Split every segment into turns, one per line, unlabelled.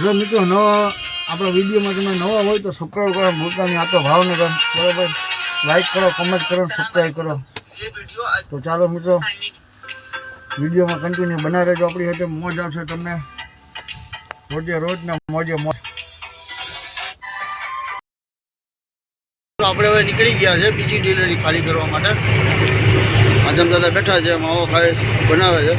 જો મિત્રો, નવા આપણા વિડીયોમાં તમે નવા હોય તો સબસ્ક્રાઈબ કરો મુલતાની નહીં આ તો ભાવનગર બરાબર? લાઈક કરો કમેન્ટ કરો સબસ્ક્રાઈબ કરો. તો ચાલો મિત્રો, વિડીયોમાં કન્ટિન્યુ બનાવી રહેજો આપણી સાથે. મોજ આવશે તમને. રોજે રોજ ને મોજે. મોજ આપણે હવે નીકળી ગયા છે બીજી ડિલિવરી ખાલી કરવા માટે. આજમ દાદા બેઠા છે, માવો ખાઈ બનાવે છે.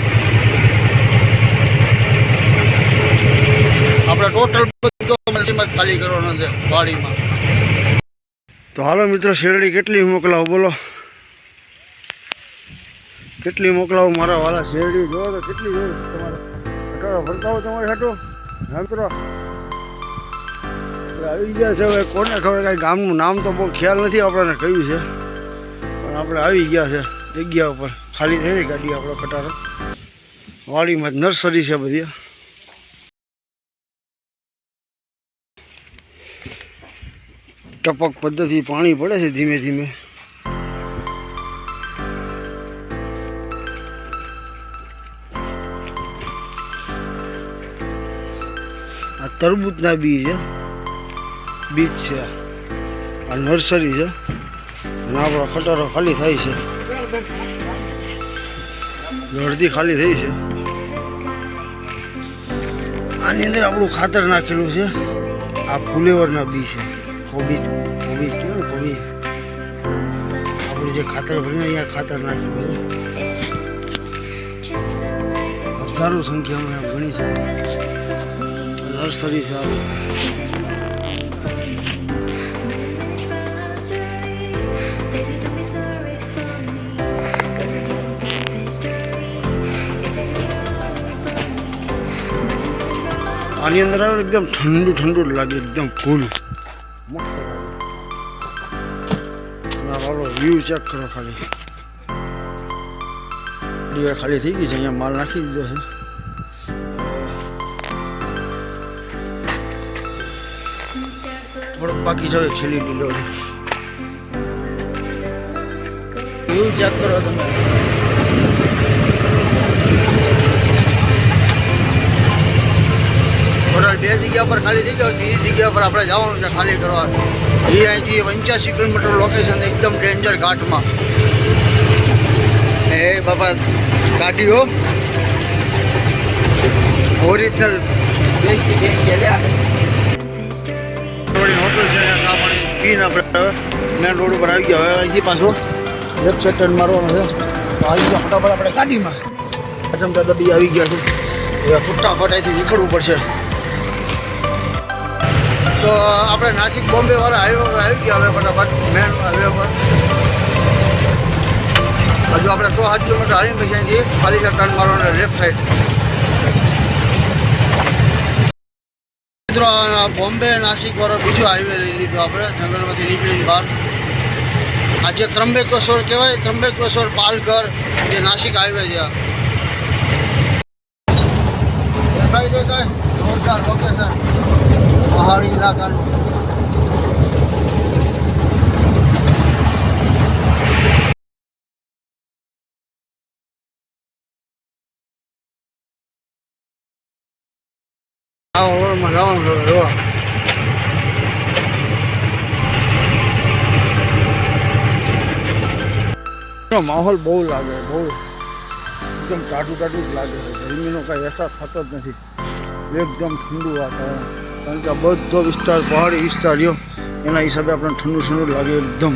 આપણે ટોટલ બધો મલસીમાં ખાલી કરવાનો છે, વાડીમાં. તો હાલો મિત્રો, શેરડી કેટલી મોકલાવો, બોલો? કેટલી મોકલાવો મારા વાળા શેરડી? જોવો તો કેટલી છે તમારે. અટારો ભરતા તમારે હાટો. મિત્રો. આવી ગયા છે, હવે કોને ખબર, કાંઈ ગામનું નામ તો બહુ ખ્યાલ નથી આપણને કયું છે. પણ આપણે આવી ગયા છે, જગ્યા ઉપર. ખાલી થઈ ગાડી, આપણો કટારો વાડીમાં નર્સરી છે બધી. ટપક પદ્ધતિ પાણી પડે છે ધીમે ધીમે. આ તરબૂચના બી છે. બીજ છે. આ નર્સરી છે. અને આપણો ખટારો ખાલી થાય છે. અડધી ખાલી થઈ છે. આની અંદર આપણું ખાતર નાખેલું છે. આ ફુલેવરના બી છે. કોબી કોબી ને કોબી. આપણે જે ખાતર ભરીને અહીંયા ખાતર નાખ્યું હજારો સંખ્યામાં ઘણી છે. નર્સરી છે. આની અંદર આવે એકદમ ઠંડુ ઠંડુ લાગે, એકદમ કુલ આપણો વ્યૂ ચેક કરો ખાલી. દીવા ખાલી થઈ ગઈ છે, અહીંયા માલ નાખી દીધો છે. થોડોક બાકી છે છેલ્લી ડીલો વ્યૂ ચેક કરો તમે. બે જગ્યા પર ખાલી થઈ ગયો એ જગ્યા પર આપણે જવાનું છે ખાલી કરવા. એ અહીંથી પંચ્યાસી કિલોમીટર લોકેશન એકદમ ડેન્જર ઘાટમાં. એ બાપા ગાડીઓ ઓરિજિનલ હોટલ છે, ત્યાં ચા પાણી પીને આપણે મેન રોડ ઉપર આવી ગયા. હવે અહીંથી પાછો લેફ્ટ સાઈડ ટર્ન મારવાનો છે. આવી ગયા ફટાફટ આપણે ગાડીમાં. અચમતા દબી આવી ગયા છે. હવે ફટાફટ નીકળવું પડશે. તો આપણે નાસિક બોમ્બે વાળા હાઈવે આવી ગયા હવે ફટાફટ મેન હાઈવે પર. હજુ આપણે સો સાત કિલોમીટર હાલીને પછી અહીંથી છે ટર્ન મારવાનો લેફ્ટ સાઈડ મિત્રો બોમ્બે નાસિક વાળો બીજો હાઈવે લઈ લીધો આપણે, જંગલમાંથી નીકળીને બહાર. આજે ત્રંબેકેશ્વર કહેવાય, ત્રંબેકેશ્વર પાલઘર જે નાસિક હાઈવે છે જોરદાર, ઓકે પહાડી ઇલાકાનું આ ઓવરમાં જવાનું છે જો એનો માહોલ બહુ લાગે બહુ એકદમ ટાટું ટાટું જ લાગે છે ગરમીનો કાંઈ અહેસાસ થતો જ નથી એકદમ ઠંડુ વાતાવરણ કારણ કે આ બધો વિસ્તાર પહાડી વિસ્તાર રહ્યો. એના હિસાબે આપણને ઠંડુ ઠંડુ લાગે એકદમ.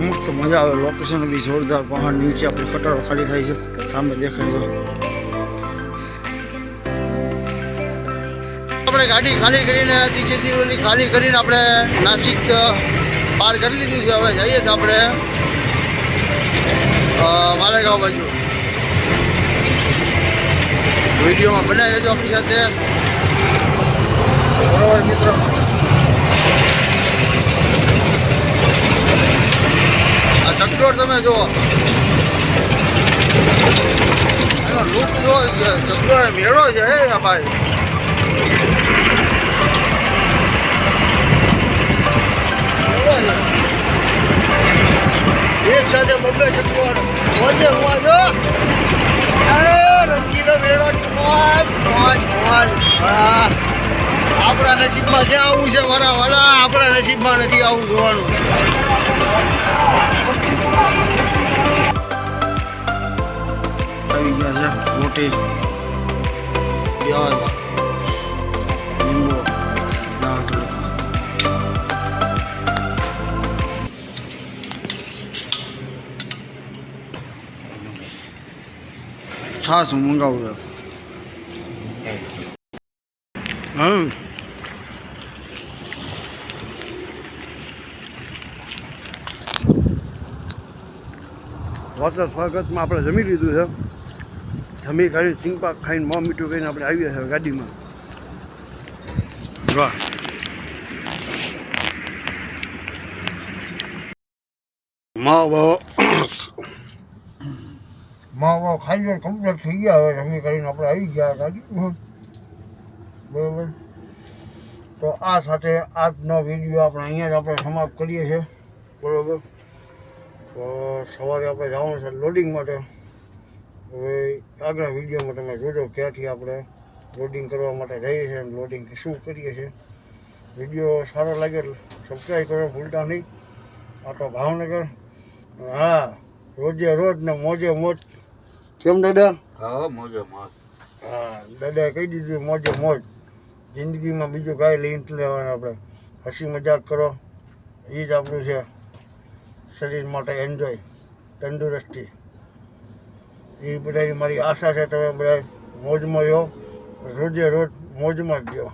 મસ્ત મજા આવે. લોકેશન બી જોરદાર. પહાડ નીચે આપણે કટારો ખાલી થાય છે. સામે દેખાય છે. આપણે ગાડી ખાલી કરીને દિવસની ખાલી કરીને આપણે નાસિક પાર કરી લીધું છે. હવે જઈએ છીએ આપણે માલેગાંવ બાજુ. વિડીયોમાં બનાવી લેજો આપણી સાથે. બરોબર મિત્રો. આ ચકડોળ તમે જુઓ. એનો લુક જો ચકડોળ મેળો છે, હે ભાઈ. એક સાથે બબ્બે ચકડોળ. વચ્ચે હું જો. એ રંગીલો મોજ આ આપણા નસીબમાં ક્યાં આવું છે વરા વાલા? આપણા નસીબમાં નથી આવું જોવાનું. આવી ગયા છે, મોટી. પ્યાજ છાસ મંગાવું હમ. વાસા સ્વાગતમાં આપણે જમી લીધું છે. જમી ખાઈને સિંગપાક ખાઈને મોં મીઠું કરીને આપણે આવીએ છીએ ગાડીમાં. વાહ. માં માં વાહ ખાઈ જાય કમ્પ્લીટ થઈ ગયા હવે જમી કરીને આપણે આવી ગયા ગાડી બરાબર? તો આ સાથે આજનો વીડિયો આપણે અહીંયા જ આપણે સમાપ્ત કરીએ છીએ. બરાબર? તો સવારે આપણે જવાનું છે લોડિંગ માટે. હવે આગલા વિડીયોમાં તમે જોજો ક્યાંથી આપણે લોડિંગ કરવા માટે જઈએ છીએ અને લોડિંગ શું કરીએ છીએ. વીડિયો સારો લાગે સબસ્ક્રાઈબ કરો ભૂલતા નહીં. આ તો ભાવનગર. હા, રોજે રોજ ને મોજે મોજ કેમ દાદા?
હા મોજે મોજ
હા દાદાએ કહી દીધું મોજે મોજ. જિંદગીમાં બીજું કાંઈ લઈને લેવાનું આપણે. હસી મજાક કરો. એ જ આપણું છે શરીર માટે એન્જોય તંદુરસ્તી. એ બધાની મારી આશા છે તમે બધા મોજમાં રહો. રોજે રોજ મોજમાં જ રહો.